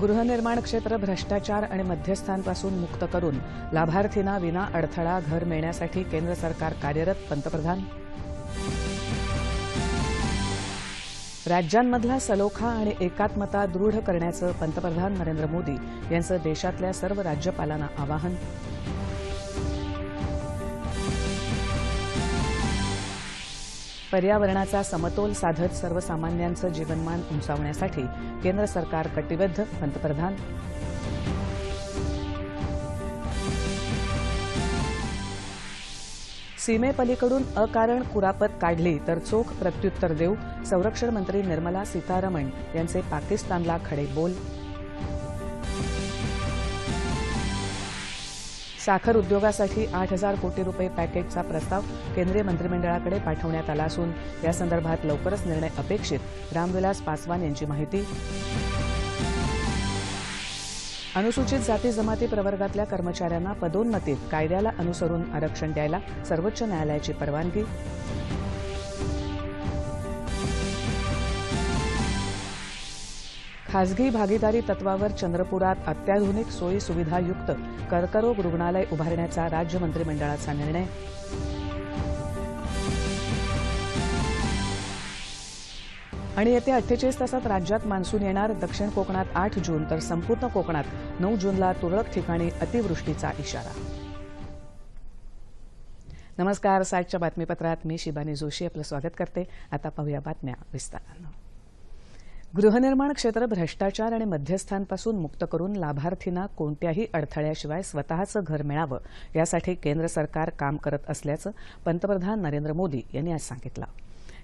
गृहनिर्माण क्षेत्र भ्रष्टाचार आणि मध्यस्थांपासून मुक्त करून लाभार्थींना विना अडथळा घर मिळण्यासाठी केंद्र सरकार कार्यरत. पंतप्रधान. राज्यांमधला सलोखा आणि एकात्मता दृढ करण्याचं पंतप्रधान नरेंद्र मोदी यांचं देशातल्या सर्व राज्यपालांना आवाहन. पर्यावरणाचा समतोल साधत सर्वसामान्यांचं जीवनमान उंचावण्यासाठी केंद्र सरकार कटिबद्ध. पंतप्रधान. सीमेपलीकडून अकारण कुरापत काढली तर चोख प्रत्युत्तर देऊ. संरक्षण मंत्री निर्मला सीतारमण यांचे पाकिस्तानला खडे बोल. साखर उद्योगासाठी आठ हजार कोटी रुपये पॅकेजचा प्रस्ताव केंद्रीय मंत्रिमंडळाकडे पाठवण्यात आला असून यासंदर्भात लवकरच निर्णय अपेक्षित. रामविलास पासवान यांची माहिती. अनुसूचित जाती जमाती प्रवर्गातल्या कर्मचाऱ्यांना पदोन्नतीत कायद्याला अनुसरून आरक्षण द्यायला सर्वोच्च न्यायालयाची परवानगी. खासगी भागीदारी तत्वावर चंद्रपुरात अत्याधुनिक सोयी सुविधायुक्त कर्करोग रुग्णालय उभारण्याचा राज्य मंत्रिमंडळाचा निर्णय. आणि येत्या अठ्ठेचाळीस तासात राज्यात मान्सून येणार दक्षिण कोकणात आठ जून तर संपूर्ण कोकणात नऊ जूनला तुरळक ठिकाणी अतिवृष्टीचा इशारा. नमस्कार साठच्या बातमीपत्रात मी शिबानी जोशी आपलं स्वागत करते. आता पाहूया बातम्या विस्तारानं. गृहनिर्माण क्षेत्र भ्रष्टाचार आणि मध्यस्थांपासून मुक्त करून लाभार्थींना कोणत्याही अडथळ्याशिवाय स्वतःचं घर मिळावं यासाठी केंद्र सरकार काम करत असल्याचं पंतप्रधान नरेंद्र मोदी यांनी आज सांगितलं.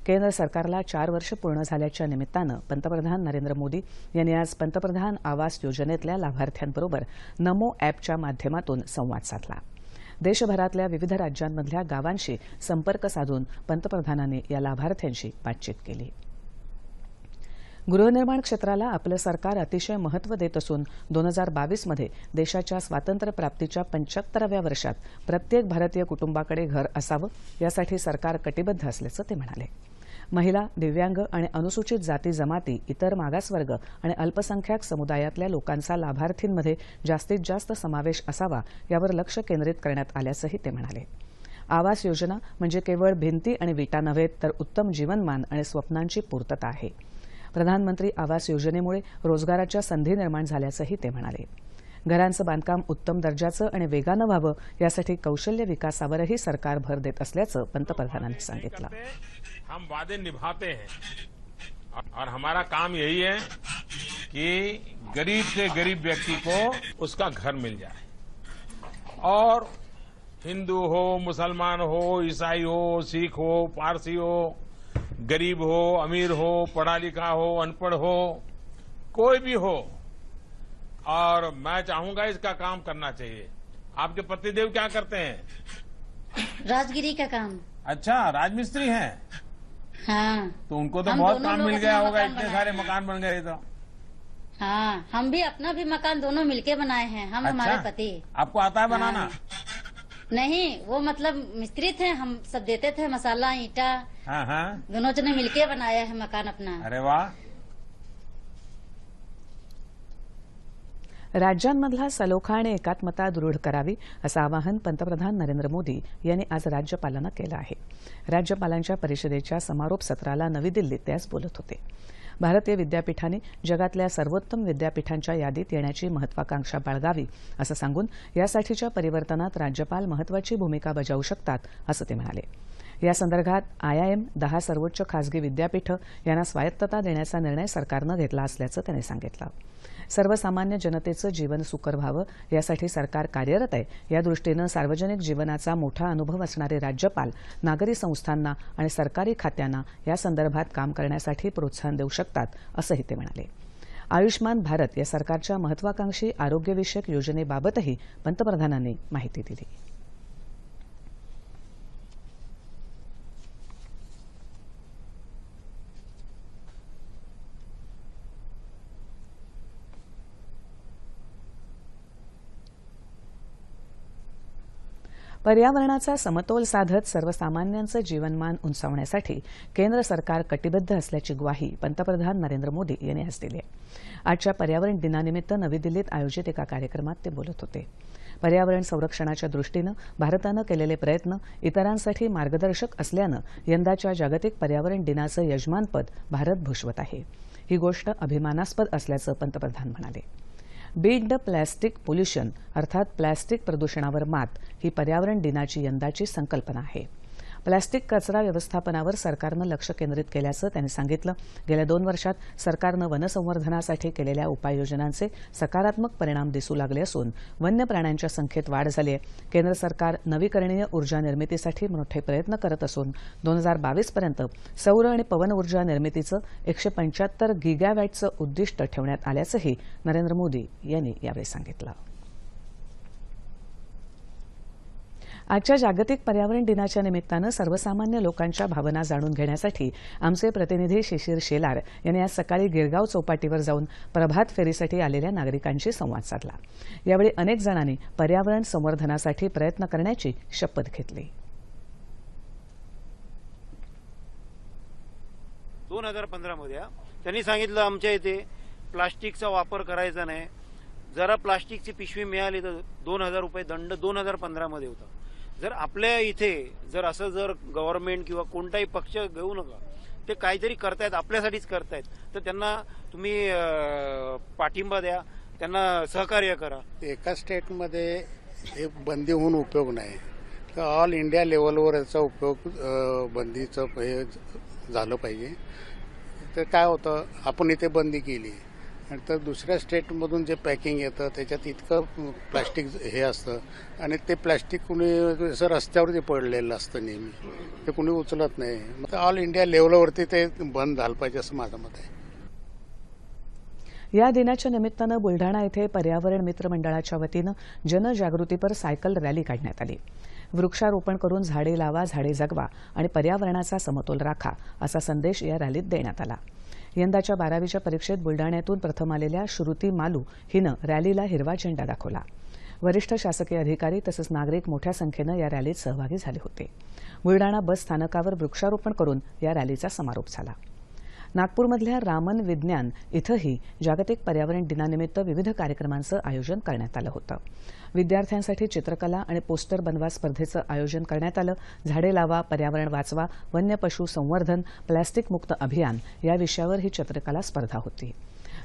केंद्र सरकारला चार वर्ष पूर्ण झाल्याच्या निमित्तानं पंतप्रधान नरेंद्र मोदी यांनी आज पंतप्रधान आवास योजनेतल्या लाभार्थ्यांबरोबर नमो अॅपच्या माध्यमातून संवाद साधला. देशभरातल्या विविध राज्यांमधल्या गावांशी संपर्क साधून पंतप्रधानांनी या लाभार्थ्यांशी बातचीत केली. गृहनिर्माण क्षेत्राला आपलं सरकार अतिशय महत्त्व देत असून दोन हजार बावीसमध्ये देशाच्या स्वातंत्र्यप्राप्तीच्या पंच्याहत्तराव्या वर्षात प्रत्येक भारतीय कुटुंबाकडे घर असावं यासाठी सरकार कटिबद्ध असल्याचं ते म्हणाले. महिला दिव्यांग आणि अनुसूचित जाती जमाती इतर मागासवर्ग आणि अल्पसंख्याक समुदायातल्या लोकांचा लाभार्थींमध्ये जास्तीत जास्त समावेश असावा यावर लक्ष केंद्रित करण्यात आल्याचंही ते म्हणाले. आवास योजना म्हणजे केवळ भिंती आणि विटा नव्हे तर उत्तम जीवनमान आणि स्वप्नांची पूर्तता आहे. प्रधानमंत्री आवास योजनेमुळे रोजगाराच्या संधी निर्माण झाल्याचंही ते म्हणाले. घरांचं बांधकाम उत्तम दर्जाचं आणि वेगानं व्हावं यासाठी कौशल्य विकासावरही सरकार भर देत असल्याचं पंतप्रधानांनी सांगितलं. हम वादे निभाते हैं। और हमारा काम यही है कि गरीब से गरीब व्यक्ति को उसका घर मिल जाए। और हिंदू हो मुसलमान हो ईसाई हो सिख हो पारसी हो गरीब हो अमीर हो पढ़ा लिखा हो अनपढ़ हो कोई भी हो। और मैं चाहूँगा इसका काम करना चाहिए। आपके पतिदेव क्या करते हैं? राजगिरी का काम। अच्छा राजमिस्त्री हैं? हाँ। तो उनको तो बहुत काम मिल गया होगा इतने सारे मकान बन गए तो। हाँ हम भी अपना भी मकान दोनों मिलके बनाए हैं हम हमारे अच्छा पति। आपको आता है बनाना? हाँ। नहीं वो मतलब मिस्त्री थे हम सब देते थे मसाला ईटा। हाँ हाँ। दोनों जने मिलके बनाया है मकान अपना। अरे वाह। राज्यांमधला सलोखा आणि एकात्मता दृढ करावी असं आवाहन पंतप्रधान नरेंद्र मोदी यांनी आज राज्यपालांना केलं आहे. राज्यपालांच्या परिषदेच्या समारोप सत्राला नवी दिल्लीत ते आज बोलत होते. भारतीय विद्यापीठांनी जगातल्या सर्वोत्तम विद्यापीठांच्या यादीत येण्याची महत्वाकांक्षा बाळगावी असं सांगून यासाठीच्या परिवर्तनात राज्यपाल महत्वाची भूमिका बजावू शकतात असं ते म्हणाले. यासंदर्भात आयआयएम दहा सर्वोच्च खासगी विद्यापीठं यांना स्वायत्तता देण्याचा निर्णय सरकारनं घेतला असल्याचं त्यांनी सांगितलं. सर्वसामान्य जनतेचं जीवन सुकर व्हावं यासाठी सरकार कार्यरत आहे. या दृष्टीनं सार्वजनिक जीवनाचा मोठा अनुभव असणारे राज्यपाल नागरी संस्थांना आणि सरकारी खात्यांना या संदर्भात काम करण्यासाठी प्रोत्साहन देऊ शकतात असंही ते म्हणाले. आयुष्मान भारत या सरकारच्या महत्वाकांक्षी आरोग्यविषयक योजनेबाबतही पंतप्रधानांनी माहिती दिली. पर्यावरणाचा समतोल साधत सर्वसामान्यांचं जीवनमान उंचावण्यासाठी केंद्र सरकार कटिबद्ध असल्याची ग्वाही पंतप्रधान नरेंद्र मोदी यांनी आज दिली आहे. आजच्या पर्यावरण दिनानिमित्त नवी दिल्लीत आयोजित एका कार्यक्रमात ते बोलत होते. पर्यावरण संरक्षणाच्या दृष्टीनं भारतानं केलेले प्रयत्न इतरांसाठी मार्गदर्शक असल्यानं यंदाच्या जागतिक पर्यावरण दिनाचं यजमानपद भारत भूषवत आहे. ही गोष्ट अभिमानास्पद असल्याचं पंतप्रधान म्हणाले. बीट द प्लॅस्टिक पोल्युशन अर्थात प्लॅस्टिक प्रदूषणावर मात ही पर्यावरण दिनाची यंदाची संकल्पना आहे. प्लॅस्टिक कचरा व्यवस्थापनावर सरकारनं लक्ष केंद्रित केल्याचं त्यांनी सांगितलं. गेल्या दोन वर्षात सरकारनं वनसंवर्धनासाठी केलेल्या उपाययोजनांचे सकारात्मक परिणाम दिसू लागले असून वन्य प्राण्यांच्या संख्येत वाढ झाली आहे. केंद्र सरकार नवीकरणीय ऊर्जा निर्मितीसाठी मोठे प्रयत्न करत असून दोन हजार बावीसपर्यंत सौर आणि पवन ऊर्जा निर्मितीचं एकशे पंच्याहत्तर गिगॅवॅटचं उद्दिष्ट ठेवण्यात आल्याचंही नरेंद्र मोदी यांनी यावेळी सांगितलं. आजच्या जागतिक पर्यावरण दिनाच्या निमित्तानं सर्वसामान्य लोकांच्या भावना जाणून घेण्यासाठी आमचे प्रतिनिधी शिशिर शेलार यांनी आज सकाळी गिरगाव चौपाटीवर जाऊन प्रभात फेरीसाठी आलेल्या नागरिकांशी संवाद साधला. यावेळी अनेक जणांनी पर्यावरण संवर्धनासाठी प्रयत्न करण्याची शपथ घेतली. दोन हजार पंधरामध्ये त्यांनी सांगितलं आमच्या इथे प्लास्टिकचा वापर करायचा नाही. जरा प्लास्टिकची पिशवी मिळाली तर दोन हजार रुपये दंड दोन हजार पंधरामध्ये होता. जर आपल्या इथे जर असं जर गव्हर्नमेंट किंवा कोणताही पक्ष घेऊ नका ते काहीतरी करतायत आपल्यासाठीच करतायत तर त्यांना तुम्ही पाठिंबा द्या त्यांना सहकार्य करा. एका स्टेटमध्ये हे बंदी होऊन उपयोग नाही. तर ऑल इंडिया लेवलवर याचा उपयोग बंदीचं हे झालं पाहिजे. तर काय होतं आपण इथे बंदी केली. आणि तर दुसऱ्या स्टेटमधून जे पॅकिंग येतं त्याच्यात इतकं प्लॅस्टिक हे असतं. आणि ते प्लॅस्टिक कुणी असं रस्त्यावरती पडलेलं असतं नेहमी. ते कुणी उचलत नाही. मग ऑल इंडिया लेवलवरती ते बंद झालं पाहिजे असं माझं मत आहे. या दिनाच्या निमित्तानं बुलढाणा येथे पर्यावरण मित्र मंडळाच्या वतीनं जनजागृतीपर सायकल रॅली काढण्यात आली. वृक्षारोपण करून झाडे लावा झाडे जगवा आणि पर्यावरणाचा समतोल राखा असा संदेश या रॅलीत देण्यात आला. यंदाच्या बारावीच्या परीक्षेत बुलडाण्यातून प्रथम आलेल्या श्रुती मालू हिनं रॅलीला हिरवा झेंडा दाखवला. वरिष्ठ शासकीय अधिकारी तसंच नागरिक मोठ्या संख्येनं या रॅलीत सहभागी झाले होते. बुलडाणा बस स्थानकावर वृक्षारोपण करून या रॅलीचा समारोप झाला. नागपूरमधल्या रामन विज्ञान इथंही जागतिक पर्यावरण दिनानिमित्त विविध कार्यक्रमांचं आयोजन करण्यात आलं होतं. विद्यार्थ्यांसाठी चित्रकला आणि पोस्टर बनवा स्पर्धेचं आयोजन करण्यात आलं. झाडे लावा पर्यावरण वाचवा वन्य पशु संवर्धन प्लॅस्टिक मुक्त अभियान या विषयावर ही चित्रकला स्पर्धा होती.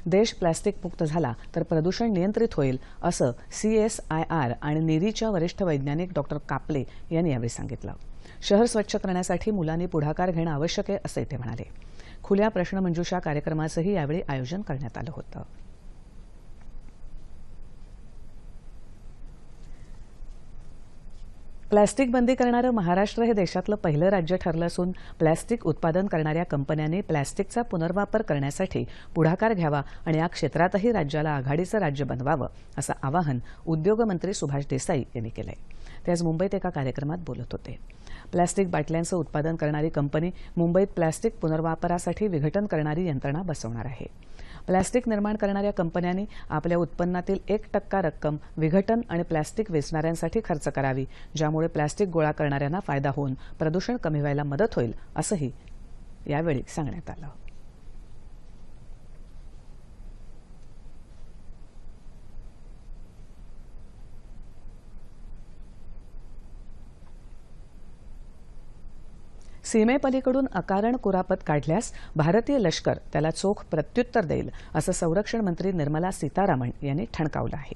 देश प्लॅस्टिक मुक्त झाला तर प्रदूषण नियंत्रित होईल असं सीएसआयआर आणि निरीच्या वरिष्ठ वैज्ञानिक डॉक्टर कापले यांनी यावेळी सांगितलं. शहर स्वच्छ करण्यासाठी मुलांनी पुढाकार घेणं आवश्यक आहे असंही ते म्हणाले. खुल्या प्रश्नमंजुषा कार्यक्रमाचंही यावेळी आयोजन करण्यात आलं होतं. प्लॅस्टिक बंदी करणारं महाराष्ट्र हे देशातलं पहिलं राज्य ठरलं असून प्लॅस्टिक उत्पादन करणाऱ्या कंपन्यांनी प्लॅस्टिकचा पुनर्वापर करण्यासाठी पुढाकार घ्यावा आणि या क्षेत्रातही राज्याला आघाडीचं राज्य बनवावं असं आवाहन उद्योगमंत्री सुभाष देसाई यांनी केलंय. ते आज मुंबईत एका कार्यक्रमात बोलत होते. प्लॅस्टिक बाटल्यांचं उत्पादन करणारी कंपनी मुंबईत प्लॅस्टिक पुनर्वापरासाठी विघटन करणारी यंत्रणा बसवणार आहे. प्लॅस्टिक निर्माण करणाऱ्या कंपन्यांनी आपल्या उत्पन्नातील एक टक्का रक्कम विघटन आणि प्लॅस्टिक वेचणाऱ्यांसाठी खर्च करावी ज्यामुळे प्लॅस्टिक गोळा करणाऱ्यांना फायदा होऊन प्रदूषण कमी व्हायला मदत होईल असंही यावेळी सांगण्यात आलं. सीमेपलीकडून अकारण कुरापत काढल्यास भारतीय लष्कर त्याला चोख प्रत्युत्तर देईल असं संरक्षण मंत्री निर्मला सीतारामन यांनी ठणकावलं आहे.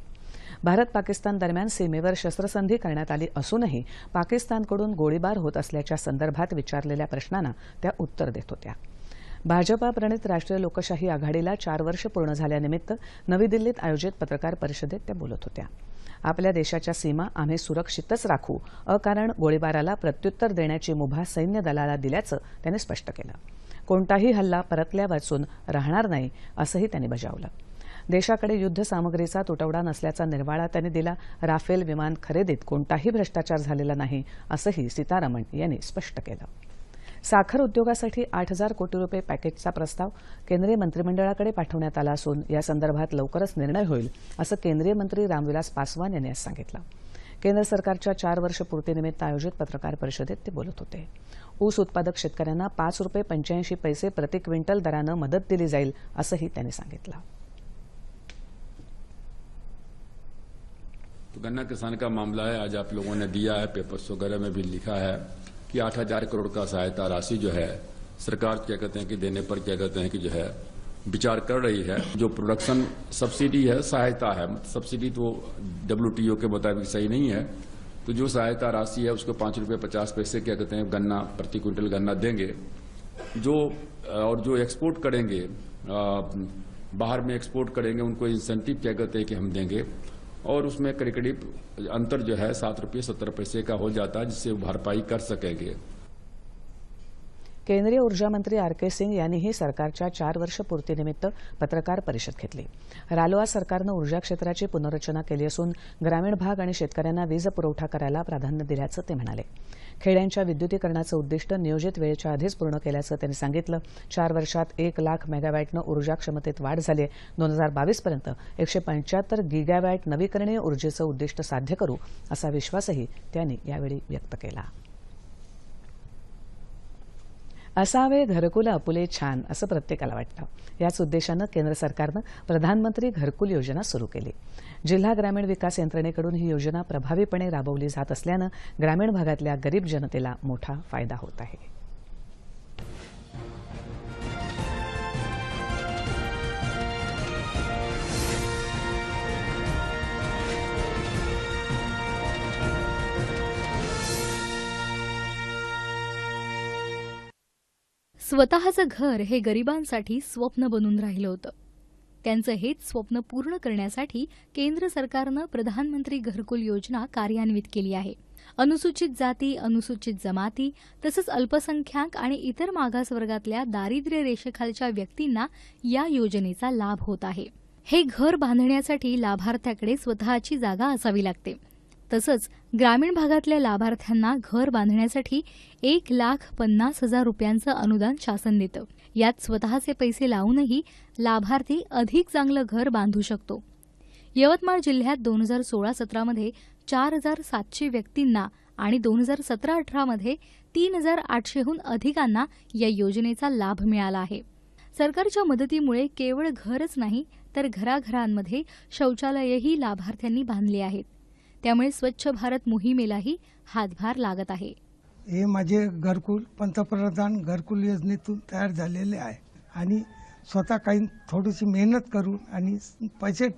भारत पाकिस्तान दरम्यान सीमेवर शस्त्रसंधी करण्यात आली असूनही पाकिस्तानकडून गोळीबार होत असल्याच्या संदर्भात विचारलेल्या प्रश्नांना त्या उत्तर देत होत्या. भाजपा प्रणित राष्ट्रीय लोकशाही आघाडीला चार वर्ष पूर्ण झाल्यानिमित्त नवी दिल्लीत आयोजित पत्रकार परिषदेत त्या बोलत होत्या. आपल्या देशाच्या सीमा आम्ही सुरक्षितच राखू अकारण गोळीबाराला प्रत्युत्तर देण्याची मुभा सैन्य दलाला दिल्याचं त्यांनी स्पष्ट केलं. कोणताही हल्ला परतल्या वाचून राहणार नाही असंही त्यांनी बजावलं. देशाकडे युद्ध सामग्रीचा तुटवडा नसल्याचा निर्वाळा त्यांनी दिला. राफेल विमान खरेदीत कोणताही भ्रष्टाचार झालेला नाही असंही सीतारामन यांनी स्पष्ट केलं. साखर उद्योगासाठी आठ हजार कोटी रुपये पॅकेजचा प्रस्ताव केंद्रीय मंत्रिमंडळाकडे पाठवण्यात आला असून या संदर्भात लवकरच निर्णय होईल असं केंद्रीय मंत्री रामविलास पासवान यांनी आज सांगितलं. केंद्र सरकारच्या चार वर्ष पूर्तीनिमित्त आयोजित पत्रकार परिषदेत ते बोलत होते. ऊस उत्पादक शेतकऱ्यांना पाच रुपये पंच्याऐंशी पैसे प्रति क्विंटल दरानं मदत दिली जाईल असंही त्यांनी सांगितलं. गन्ना किसान का मामला है आज आप लोगों ने दिया है पेपर्स वगैरह में भी लिखा है। कि आठ हज़ार करोड़ का सहायता राशि जो है सरकार क्या कहते हैं कि देने पर क्या कहते हैं कि जो है विचार कर रही है। जो प्रोडक्शन सब्सिडी है सहायता है। सब्सिडी तो डब्ल्यू के मुताबिक सही नहीं है। तो जो सहायता राशि है उसको पाँच रुपये पचास पैसे क्या कहते हैं गन्ना प्रति क्विंटल गन्ना देंगे। जो और जो एक्सपोर्ट करेंगे अ, बाहर में एक्सपोर्ट करेंगे उनको इंसेंटिव क्या कहते हैं कि हम देंगे। और उसमें करीब करीब अंतर जो है सात रुपये सत्तर पैसे का हो जाता है जिससे भरपाई कर सकेंगे। केंद्रीय ऊर्जामंत्री आर के सिंग यांनीही सरकारच्या चार वर्ष पूर्तीनिमित्त पत्रकार परिषद घेतली. रालोआ सरकारनं ऊर्जा क्षेत्राची पुनर्रचना केली असून ग्रामीण भाग आणि शेतकऱ्यांना वीज पुरवठा करायला प्राधान्य दिल्याचं ते म्हणाले. खेड्यांच्या विद्युतीकरणाचं उद्दिष्ट नियोजित वेळेच्या आधीच पूर्ण केल्याचं त्यांनी सांगितलं. चार वर्षात एक लाख मेगावॅटनं ऊर्जा क्षमतेत वाढ झाली आहे दोन हजार बावीसपर्यंत एकशे पंच्याहत्तर गिगावॅट नवीकरणीय ऊर्जेचं उद्दिष्ट साध्य करू असा विश्वासही त्यांनी यावेळी व्यक्त केला. असावे घरकुल अपुले छान असं प्रत्येकाला वाटतं. याच उद्देशानं केंद्र सरकारनं प्रधानमंत्री घरकुल योजना सुरू केली. जिल्हा ग्रामीण विकास यंत्रणेकडून ही योजना प्रभावीपणे राबवली जात असल्यानं ग्रामीण भागातल्या गरीब जनतेला मोठा फायदा होत आहे. स्वतःचं घर हे गरिबांसाठी स्वप्न बनून राहिलं होतं. त्यांचं हेच स्वप्न पूर्ण करण्यासाठी केंद्र सरकारनं प्रधानमंत्री घरकुल योजना कार्यान्वित केली आहे. अनुसूचित जाती अनुसूचित जमाती तसंच अल्पसंख्याक आणि इतर मागासवर्गातल्या दारिद्र्य रेषेखालच्या व्यक्तींना या योजनेचा लाभ होत आहे. हे घर बांधण्यासाठी लाभार्थ्याकडे स्वतःची जागा असावी लागते. तसंच ग्रामीण भागातल्या लाभार्थ्यांना घर बांधण्यासाठी एक लाख पन्नास हजार रुपयांचं अनुदान शासन देतं. यात स्वतःचे पैसे लावूनही लाभार्थी अधिक चांगलं घर बांधू शकतो. यवतमाळ जिल्ह्यात दोन हजार सोळा सतरामध्ये चार हजार सातशे व्यक्तींना आणि दोन हजार सतरा अठरामध्ये तीन हजार आठशेहून अधिकांना या योजनेचा लाभ मिळाला आहे. सरकारच्या मदतीमुळे केवळ घरच नाही तर घराघरांमध्ये शौचालयही लाभार्थ्यांनी बांधली आहेत. त्यामुळे स्वच्छ भारत मोहिमेलाही हातभार लागत आहे. हे माझे घरकुल पंतप्रधान घरकुल योजनेतून तयार झालेले आहे. आणि स्वतः काही थोडीशी मेहनत करून आणि पैसे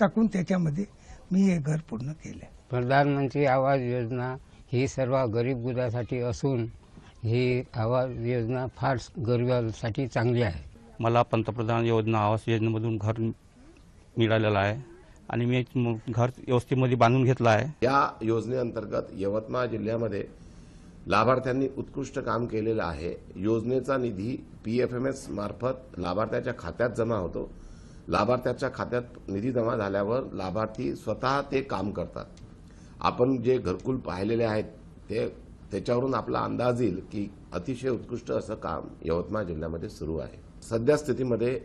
टाकून त्याच्यामध्ये मी हे घर पूर्ण केले प्रधानमंत्री आवास योजना ही सर्व गरीब गुरासाठी असून ही आवास योजना फार गरिबांसाठी चांगली आहे. मला पंतप्रधान योजना आवास योजनेमधून घर मिळालेलं आहे. आणि मी घर व्यवस्थेमध्ये बांधून घेतलं आहे. या योजनेअंतर्गत यवतमाळ जिल्ह्यामध्ये लाभार्थ्यांनी उत्कृष्ट काम केलेलं आहे. योजनेचा निधी पी एफ एम एस मार्फत लाभार्थ्याच्या खात्यात जमा होतो. लाभार्थ्याच्या खात्यात निधी जमा झाल्यावर लाभार्थी स्वतः ते काम करतात. आपण जे घरकुल पाहिलेले आहेत ते त्याच्यावरून आपला अंदाज येईल की अतिशय उत्कृष्ट असं काम यवतमाळ जिल्ह्यामध्ये सुरू आहे. सध्या स्थितीमध्ये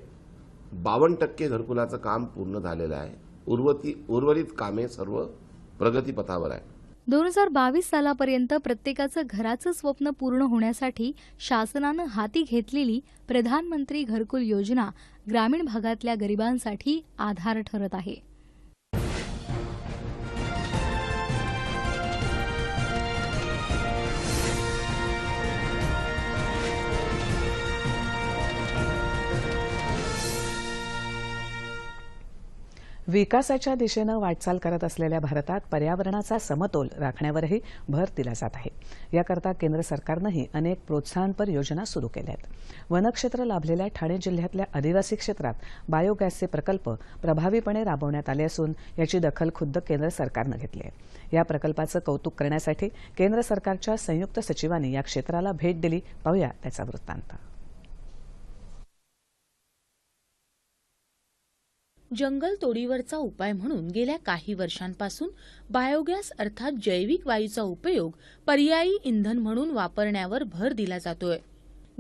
बावन्न टक्के घरकुलाचं काम पूर्ण झालेलं आहे. उर्वरित कामे सर्व प्रगतीपथावर आहे दोन हजार बावीस सालापर्यंत प्रत्येकाचं घराचं स्वप्न पूर्ण होण्यासाठी शासनानं हाती घेतलेली प्रधानमंत्री घरकुल योजना ग्रामीण भागातल्या गरिबांसाठी आधार ठरत आहे. विकासाच्या दिशेनं वाटचाल करत असलेल्या भारतात पर्यावरणाचा समतोल राखण्यावरही भर दिला जात आहे. याकरता केंद्र सरकारनंही अनेक प्रोत्साहनपर योजना सुरू केल्या आहेत वनक्षेत्र लाभलेल्या ठाणे जिल्ह्यातल्या आदिवासी क्षेत्रात बायोगॅसचे प्रकल्प प्रभावीपणे राबवण्यात आले असून याची दखल खुद्द केंद्र सरकारनं घेतली आहे. या प्रकल्पाचं कौतुक करण्यासाठी केंद्र सरकारच्या संयुक्त सचिवांनी या क्षेत्राला भेट दिली. पाहूया त्याचा वृत्तांत. जंगलतोडीवरचा उपाय म्हणून गेल्या काही वर्षांपासून बायोगॅस अर्थात जैविक वायूचा उपयोग पर्यायी इंधन म्हणून वापरण्यावर भर दिला जातोय.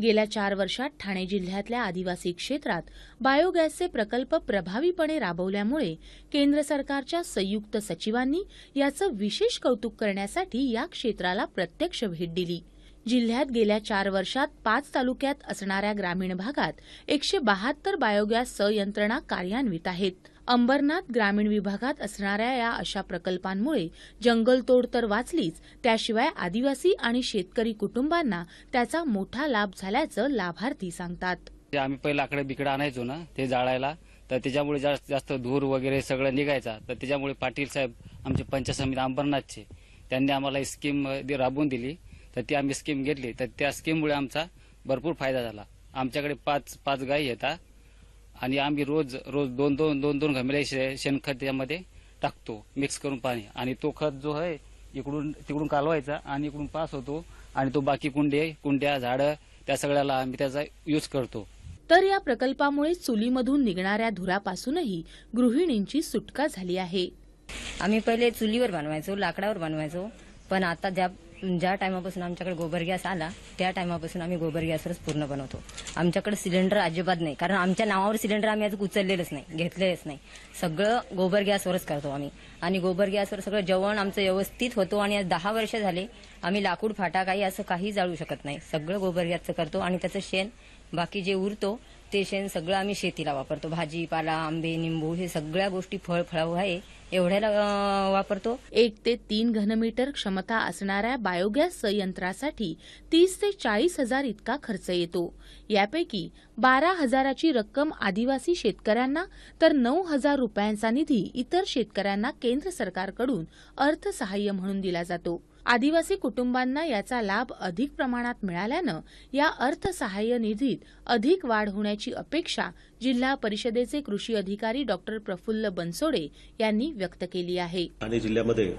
गेल्या चार वर्षात ठाणे जिल्ह्यातल्या आदिवासी क्षेत्रात बायोगॅसचे प्रकल्प प्रभावीपणे राबवल्यामुळे केंद्र सरकारच्या संयुक्त सचिवांनी याचं विशेष कौतुक करण्यासाठी या क्षेत्राला प्रत्यक्ष भेट दिली. जिल्ह्यात गेल्या चार वर्षात पाच तालुक्यात असणाऱ्या ग्रामीण भागात एकशे बहात्तर बायोगॅस संयंत्रणा कार्यान्वित आहेत. अंबरनाथ ग्रामीण विभागात असणाऱ्या या अशा प्रकल्पांमुळे जंगलतोड तर वाचलीच त्याशिवाय आदिवासी आणि शेतकरी कुटुंबांना त्याचा मोठा लाभ झाल्याचं लाभार्थी सांगतात. आम्ही पहिले आकडे बिकडं आणायचो ना ते जाळायला. तर त्याच्यामुळे जास्त जास्त धूर वगैरे सगळं निघायचा. तर त्याच्यामुळे पाटील साहेब आमचे पंचायत समिती अंबरनाथचे त्यांनी आम्हाला ही स्कीम राबवून दिली. तर ती आम्ही स्कीम घेतली. तर त्या स्कीममुळे आमचा भरपूर फायदा झाला. आमच्याकडे पाच पाच गायी येतात आणि आम्ही रोज रोज दोन दोन दोन दोन घमेले शे- शेणखत त्यामध्ये टाकतो मिक्स करून पाणी. आणि तो खत जो आहे इकडून तिकडून कालवायचा आणि इकडून पास होतो आणि तो बाकी कुंडे कुंड्या झाडं त्या सगळ्याला आम्ही त्याचा यूज करतो. तर या प्रकल्पामुळे चुलीमधून निघणाऱ्या धुरापासूनही गृहिणींची सुटका झाली आहे. आम्ही पहिले चुलीवर बनवायचो लाकडावर बनवायचो. पण आता ज्या ज्या टायमापासून आमच्याकडे गोबर गॅस आला त्या टायमापासून आम्ही गोबर गॅसवरच पूर्ण बनवतो. आमच्याकडे सिलेंडर अजिबात नाही कारण आमच्या नावावर सिलेंडर आम्ही आज उचललेलंच नाही घेतलेलंच नाही. सगळं गोबर गॅसवरच करतो आम्ही. आणि गोबर गॅसवर सगळं जेवण आमचं व्यवस्थित होतो आणि आज दहा वर्ष झाले आम्ही लाकूड फाटा काही असं काही जाळू शकत नाही. सगळं गोबर गॅसचं करतो आणि त्याचं शेण बाकी जे उरतो ते शेण सगळं आम्ही शेतीला वापरतो. भाजीपाला आंबे निंबू हे सगळ्या गोष्टी फळ फळाऊ आहे. एवढ्याला वापरतो? एक ते तीन घनमीटर क्षमता असणाऱ्या बायोगॅस संयंत्रासाठी तीस ते चाळीस हजार इतका खर्च येतो. यापैकी बारा हजाराची रक्कम आदिवासी शेतकऱ्यांना तर नऊ हजार रुपयांचा निधी इतर शेतकऱ्यांना केंद्र सरकारकडून अर्थसहाय्य म्हणून दिला जातो. आदिवासी कुटुंबांना याचा लाभ अधिक प्रमाणात मिळाल्यानं या अर्थसहाय्य निधीत अधिक वाढ होण्याची अपेक्षा जिल्हा परिषदेचे कृषी अधिकारी डॉक्टर प्रफुल्ल बनसोडे यांनी व्यक्त केली आहे. ठाणे जिल्ह्यामध्ये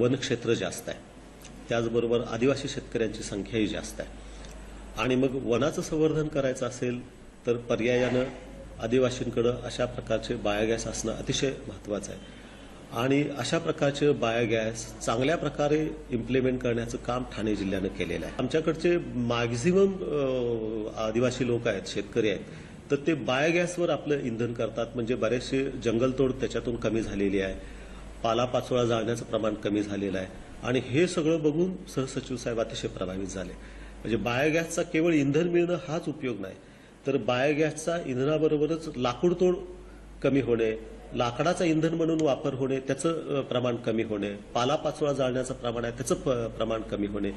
वनक्षेत्र जास्त आहे. त्याचबरोबर आदिवासी शेतकऱ्यांची संख्याही जास्त आहे. आणि मग वनाचं संवर्धन करायचं असेल तर पर्यायानं आदिवासींकडं अशा प्रकारचे बायोगॅस असणं अतिशय महत्त्वाचं आहे. आणि अशा प्रकारचे बायोगॅस चांगल्या प्रकारे इम्प्लिमेंट करण्याचं काम ठाणे जिल्ह्यानं केलेलं आहे. आमच्याकडचे मॅक्झिमम आदिवासी लोक आहेत शेतकरी आहेत तर ते बायोगॅसवर आपलं इंधन करतात. म्हणजे बरेचसे जंगलतोड त्याच्यातून कमी झालेली आहे. पालापाचोळा जाळण्याचं प्रमाण कमी झालेलं आहे. आणि हे सगळं बघून सहसचिव साहेब अतिशय प्रभावित झाले. म्हणजे बायोगॅसचा केवळ इंधन मिळणं हाच उपयोग नाही. तर बायोगॅसचा इंधनाबरोबरच लाकूडतोड कमी होणे लाकडाचा इंधन म्हणून वापर होणे त्याचं प्रमाण कमी होणे पालापाचोळा जाळण्याचं प्रमाण आहे त्याचं प- प्रमाण कमी होणे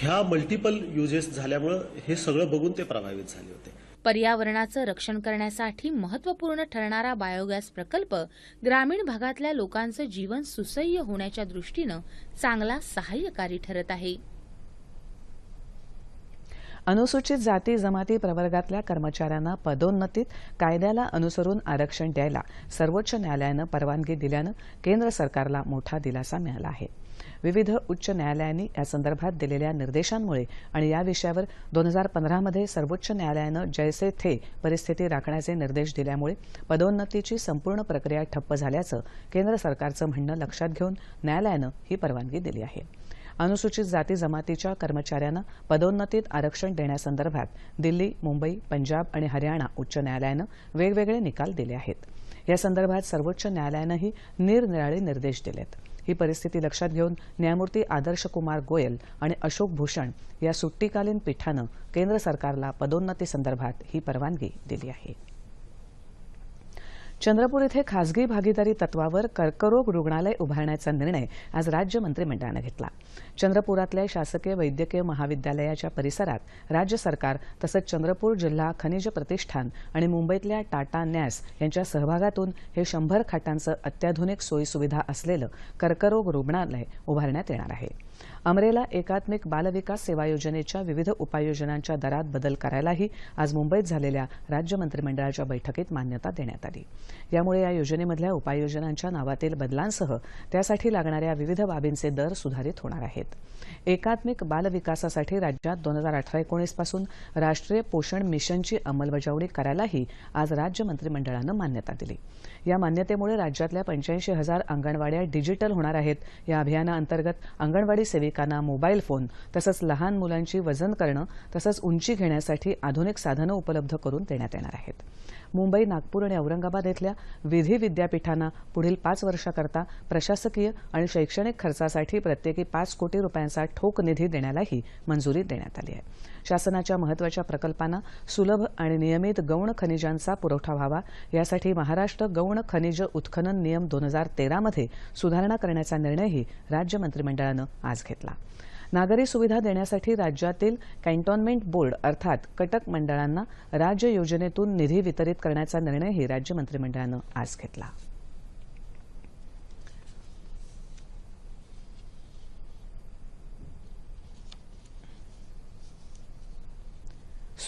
ह्या मल्टिपल युजेस झाल्यामुळं हे सगळं बघून ते प्रभावित झाले होते. पर्यावरणाचं रक्षण करण्यासाठी महत्त्वपूर्ण ठरणारा बायोगॅस प्रकल्प ग्रामीण भागातल्या लोकांचं जीवन सुसह्य होण्याच्या दृष्टीनं चांगला सहाय्यकारी ठरत आहे. अनुसूचित जाती जमाती प्रवर्गातल्या कर्मचाऱ्यांना पदोन्नतीत कायद्याला अनुसरून आरक्षण द्यायला सर्वोच्च न्यायालयानं परवानगी दिल्यानं केंद्र सरकारला मोठा दिलासा मिळाला आहे. विविध उच्च न्यायालयांनी यासंदर्भात दिलेल्या निर्देशांमुळे आणि या विषयावर दोन हजार पंधरामध्ये सर्वोच्च न्यायालयानं जैसे थे परिस्थिती राखण्याचे निर्देश दिल्यामुळे पदोन्नतीची संपूर्ण प्रक्रिया ठप्प झाल्याचं केंद्र सरकारचं म्हणणं लक्षात घेऊन न्यायालयानं ही परवानगी दिली आहे. अनुसूचित जाती जमातीच्या कर्मचाऱ्यांना पदोन्नतीत आरक्षण देण्यासंदर्भात दिल्ली मुंबई पंजाब आणि हरियाणा उच्च न्यायालयानं वेगवेगळे निकाल दिले आहेत. या संदर्भात सर्वोच्च न्यायालयानंही निरनिराळे निर्देश दिलेत. ही परिस्थिती लक्षात घेऊन न्यायमूर्ती आदर्श कुमार गोयल आणि अशोक भूषण या सुट्टीकालीन पीठानं केंद्र सरकारला पदोन्नती संदर्भात ही परवानगी दिली आहे. चंद्रपूर इथे खासगी भागीदारी तत्वावर कर्करोग रुग्णालय उभारण्याचा निर्णय आज राज्य मंत्रिमंडळानं घेतला. चंद्रपुरातल्या शासकीय वैद्यकीय महाविद्यालयाच्या परिसरात राज्य सरकार तसंच चंद्रपूर जिल्हा खनिज प्रतिष्ठान आणि मुंबईतल्या टाटा नॅस यांच्या सहभागातून हे शंभर खाटांचं अत्याधुनिक सोयीसुविधा असलेलं कर्करोग रुग्णालय उभारण्यात येणार आहे. अमरेला एकात्मिक बालविकास सेवा योजनेच्या विविध उपाययोजनांच्या दरात बदल करायलाही आज मुंबईत झालेल्या राज्य मंत्रिमंडळाच्या बैठकीत मान्यता देण्यात आली. यामुळे या योजनेमधल्या उपाययोजनांच्या नावातील बदलांसह त्यासाठी लागणाऱ्या विविध बाबींचे दर सुधारित होणार आहेत. एकात्मिक बालविकासासाठी राज्यात दोन हजार अठरा एकोणीसपासून राष्ट्रीय पोषण मिशनची अंमलबजावणी करायलाही आज राज्य मंत्रिमंडळानं मान्यता दिली. या मान्यतेमुळे राज्यातल्या पंच्याऐंशी हजार अंगणवाड्या डिजिटल होणार आहेत. या अभियानाअंतर्गत अंगणवाडी सेविकांना मोबाईल फोन तसंच लहान मुलांची वजन करणं तसंच उंची घेण्यासाठी आधुनिक साधनं उपलब्ध करून देण्यात येणार आहेत. मुंबई नागपूर आणि औरंगाबाद इथल्या विधी विद्यापीठांना पुढील पाच वर्षाकरता प्रशासकीय आणि शैक्षणिक खर्चासाठी प्रत्येकी पाच कोटी रुपयांचा ठोक निधी देण्यालाही मंजुरी देण्यात आली आहे. शासनाच्या महत्त्वाच्या प्रकल्पांना सुलभ आणि नियमित गौण खनिजांचा पुरवठा व्हावा. यासाठी महाराष्ट्र गौण खनिज उत्खनन नियम दोन हजार तेरामध्ये सुधारणा करण्याचा निर्णयही राज्य मंत्रिमंडळानं आज घेतला. नागरी सुविधा देण्यासाठी राज्यातील कॅन्टॉन्मेंट बोर्ड अर्थात कटक मंडळांना राज्य योजनेतून निधी वितरित करण्याचा निर्णयही राज्य मंत्रिमंडळानं आज घेतला.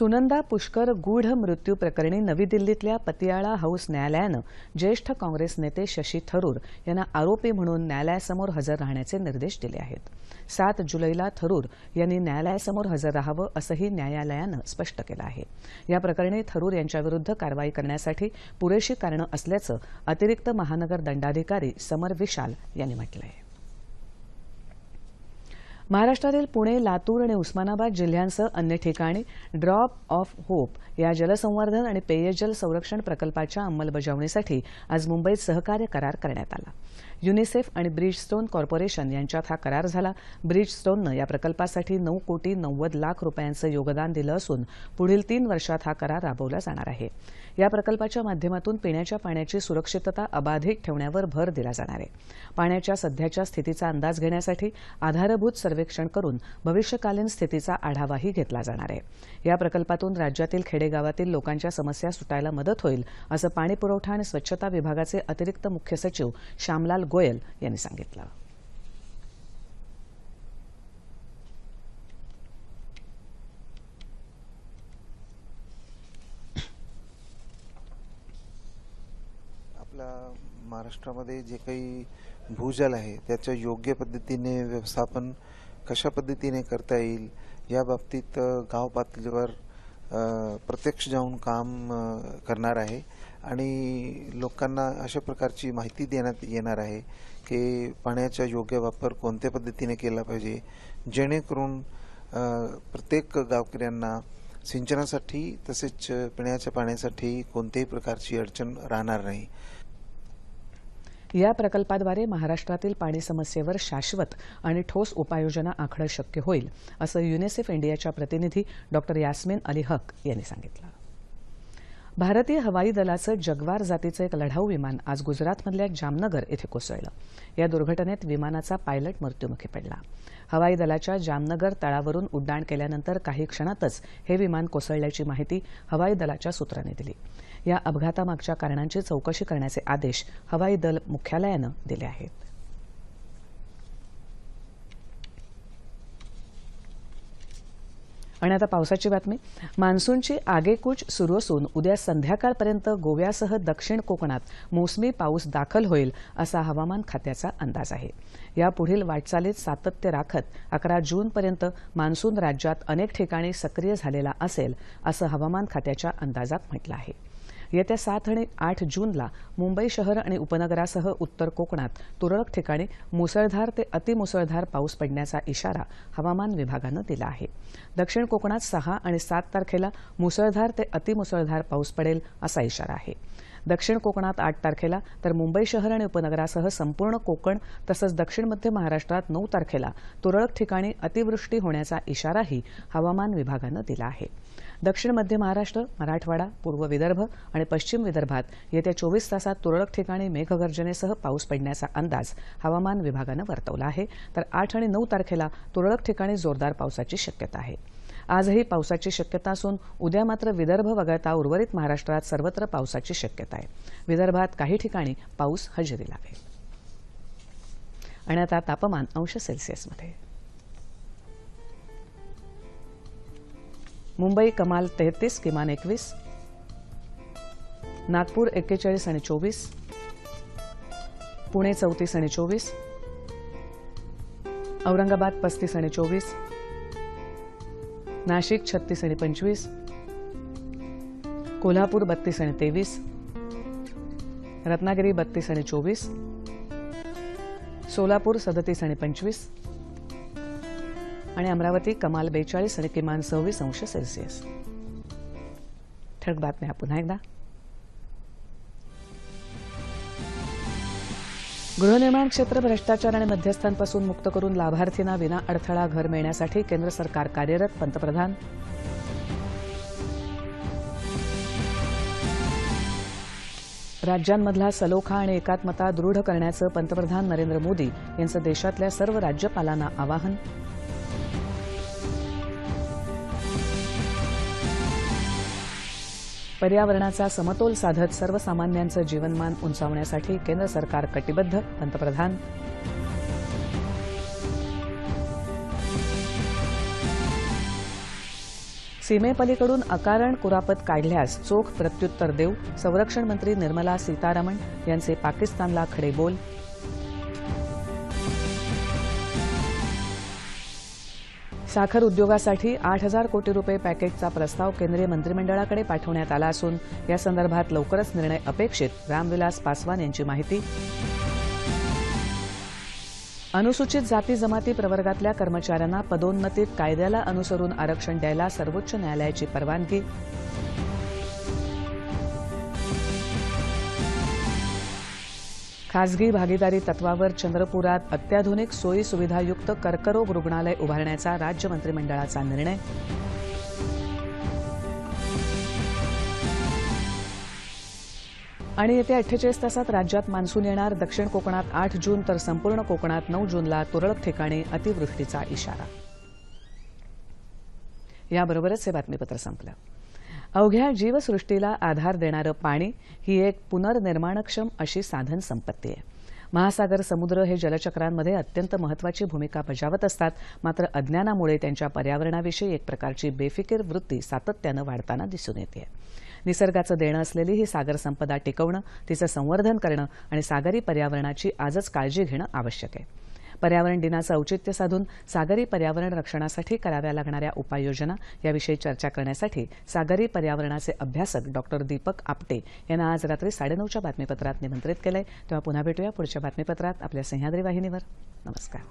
सुनंदा पुष्कर गूढ मृत्यू प्रकरणी नवी दिल्लीतल्या पतियाळा हाऊस न्यायालयानं ज्येष्ठ काँग्रेस नेते शशी थरूर यांना आरोपी म्हणून न्यायालयासमोर हजर राहण्याचे निर्देश दिले आहेत. सात जुलैला थरूर यांनी न्यायालयासमोर हजर राहावं असंही न्यायालयानं स्पष्ट केलं आहे. या प्रकरणी थरूर यांच्याविरुद्ध कारवाई करण्यासाठी पुरेशी कारणं असल्याचं अतिरिक्त महानगर दंडाधिकारी समर विशाल यांनी म्हटलं आहे महाराष्ट्रातील पुणे लातूर आणि उस्मानाबाद जिल्ह्यांसह अन्य ठिकाणी ड्रॉप ऑफ होप या जलसंवर्धन आणि पेयजल संरक्षण प्रकल्पाच्या अंमलबजावणीसाठी आज मुंबईत सहकार्य करार करण्यात आला. युनिसेफ आणि ब्रिजस्टोन कॉर्पोरेशन यांच्यात हा करार झाला. ब्रिजस्टोननं या प्रकल्पासाठी नऊ कोटी नव्वद लाख रुपयांचं योगदान दिलं असून पुढील तीन वर्षात हा करार राबवला जाणार आहे. या प्रकल्पाच्या माध्यमातून पिण्याच्या पाण्याची सुरक्षितता अबाधित ठेवण्यावर भर दिला जाणार आहे. पाण्याच्या सध्याच्या स्थितीचा अंदाज घेण्यासाठी आधारभूत सर्वेक्षण करून भविष्यकालीन स्थितीचा आढावाही घेतला जाणार आहे. या प्रकल्पातून राज्यातील खेडेगावातील लोकांच्या समस्या सुटायला मदत होईल असं पाणीपुरवठा आणि स्वच्छता विभागाचे अतिरिक्त मुख्य सचिव श्यामलाल गोयल यांनी सांगितलं आपल्या महाराष्ट्रामध्ये जे काही भूजल आहे त्याचं योग्य पद्धतीने व्यवस्थापन कशा पद्धतीने करता येईल या बाबतीत गाव पातळीवर प्रत्यक्ष जाऊन काम करणार आहे. आणि लोकांना अशा प्रकारची माहिती देण्यात येणार आहे की पाण्याचा योग्य वापर कोणत्या पद्धतीने केला पाहिजे जेणेकरून प्रत्येक गावकऱ्यांना सिंचनासाठी तसेच पिण्याच्या पाण्यासाठी कोणत्याही प्रकारची अडचण राहणार नाही. या प्रकल्पाद्वारे महाराष्ट्रातील पाणी समस्येवर शाश्वत आणि ठोस उपाययोजना आखणं शक्य होईल असं युनिसेफ इंडियाच्या प्रतिनिधी डॉक्टर यास्मिन अली हक यांनी सांगितलं. भारतीय हवाई दलाचं जगवार जातीचं एक लढाऊ विमान आज गुजरातमधल्या जामनगर इथे कोसळलं. या दुर्घटनेत विमानाचा पायलट मृत्युमुखी पडला. हवाई दलाच्या जामनगर तळावरून उड्डाण केल्यानंतर काही क्षणातच हे विमान कोसळल्याची माहिती हवाई दलाच्या सूत्रांनी दिली. या अपघातामागच्या कारणांची चौकशी करण्याचे आदेश हवाई दल मुख्यालयानं दिले आहेत. आणि आता पावसाची बातमी. मान्सूनची आगेकूच सुरू असून उद्या संध्याकाळपर्यंत गोव्यासह दक्षिण कोकणात मोसमी पाऊस दाखल होईल असा हवामान खात्याचा अंदाज आहे. या पुढील वाटचालीत सातत्य राखत अकरा जूनपर्यंत मान्सून राज्यात अनेक ठिकाणी सक्रिय झालेला असेल असं हवामान खात्याच्या अंदाजात म्हटलं आहे. येत्या सात आणि आठ जूनला मुंबई शहर आणि उपनगरासह उत्तर कोकणात तुरळक ठिकाणी मुसळधार ते अतिमुसळधार पाऊस पडण्याचा इशारा हवामान विभागानं दिला आहे. दक्षिण कोकणात सहा आणि सात तारखेला मुसळधार ते अतिमुसळधार पाऊस पडेल असा इशारा आहे. दक्षिण कोकणात आठ तारखेला तर मुंबई शहर आणि उपनगरासह संपूर्ण कोकण तसंच दक्षिण मध्य महाराष्ट्रात नऊ तारखेला. तुरळक ठिकाणी अतिवृष्टी होण्याचा इशाराही हवामान विभागानं दिला आहे. दक्षिण मध्य महाराष्ट्र मराठवाडा पूर्व विदर्भ आणि पश्चिम विदर्भात येत्या चोवीस तासात तुरळक ठिकाणी मेघगर्जनेसह पाऊस पडण्याचा अंदाज हवामान विभागानं वर्तवला आहे. तर आठ आणि नऊ तारखेला तुरळक ठिकाणी जोरदार पावसाची शक्यता आहे. आजही पावसाची शक्यता असून उद्या मात्र विदर्भ वगळता उर्वरित महाराष्ट्रात सर्वत्र पावसाची शक्यता आहे. विदर्भात काही ठिकाणी पाऊस हजेरी लावेल. आणि आता तापमान अंश सेल्सिअसमध्ये मुंबई कमाल तेहतीस किमान एकवीस. नागपूर एक्केचाळीस आणि चोवीस. पुणे चौतीस आणि चोवीस. औरंगाबाद पस्तीस आणि चोवीस. नाशिक छत्तीस आणि पंचवीस कोल्हापूर बत्तीस आणि तेवीस रत्नागिरी बत्तीस आणि चोवीस सोलापूर सदतीस आणि पंचवीस आणि अमरावती कमाल बेचाळीस आणि किमान सव्वीस अंश सेल्सिअस. ठळक बातम्या पुन्हा एकदा. गृहनिर्माण क्षेत्र भ्रष्टाचार आणि मध्यस्थांपासून मुक्त करून लाभार्थींना विना अडथळा घर मिळण्यासाठी केंद्र सरकार कार्यरत. पंतप्रधान. राज्यांमधला सलोखा आणि एकात्मता दृढ करण्याचं पंतप्रधान नरेंद्र मोदी यांचं देशातल्या सर्व राज्यपालांना आवाहन. पर्यावरणाचा समतोल साधत सर्वसामान्यांचं जीवनमान उंचावण्यासाठी केंद्र सरकार कटिबद्ध. पंतप्रधान. सीमेपलीकडून अकारण कुरापत काढल्यास चोख प्रत्युत्तर देऊ. संरक्षण मंत्री निर्मला सीतारामन यांचे पाकिस्तानला खडे बोल. साखर उद्योगासाठी आठ हजार कोटी रुपये पॅकेजचा प्रस्ताव केंद्रीय मंत्रिमंडळाकडे पाठवण्यात आला असून या संदर्भात लवकरच निर्णय अपेक्षित. रामविलास पासवान यांची माहिती. अनुसूचित जाती जमाती प्रवर्गातल्या कर्मचाऱ्यांना पदोन्नतीत कायद्याला अनुसरून आरक्षण द्यायला सर्वोच्च न्यायालयाची परवानगी. खासगी भागीदारी तत्वावर चंद्रपुरात अत्याधुनिक सोयी सुविधायुक्त कर्करोग रुग्णालय उभारण्याचा राज्य मंत्रिमंडळाचा निर्णय. आणि येत्या अठ्ठेचाळीस तासात राज्यात मान्सून येणार. दक्षिण कोकणात आठ जून तर संपूर्ण कोकणात नऊ जूनला तुरळक ठिकाणी अतिवृष्टीचा इशारा. याबरोबरच हे बातमीपत्र संपलं. अवघ्या जीवसृष्टीला आधार देणारं पाणी ही एक पुनर्निर्माणक्षम अशी साधन संपत्ती आहे. महासागर समुद्र हे जलचक्रांमध्ये अत्यंत महत्वाची भूमिका बजावत असतात. मात्र अज्ञानामुळे त्यांच्या पर्यावरणाविषयी एक प्रकारची बेफिकीर वृत्ती सातत्यानं वाढताना दिसून येते. निसर्गाचं देणं असलेली ही सागर संपदा टिकवणं तिचं संवर्धन करणं आणि सागरी पर्यावरणाची आजच काळजी घेणं आवश्यक आहे. पर्यावरण दिनाचं औचित्य साधून सागरी पर्यावरण रक्षणासाठी कराव्या लागणाऱ्या उपाययोजना याविषयी चर्चा करण्यासाठी सागरी पर्यावरणाचे अभ्यासक डॉक्टर दीपक आपटे यांना आज रात्री साडेनऊच्या बातमीपत्रात निमंत्रित केलंय. तेव्हा पुन्हा भेटूया पुढच्या बातमीपत्रात आपल्या सह्याद्री वाहिनीवर. नमस्कार.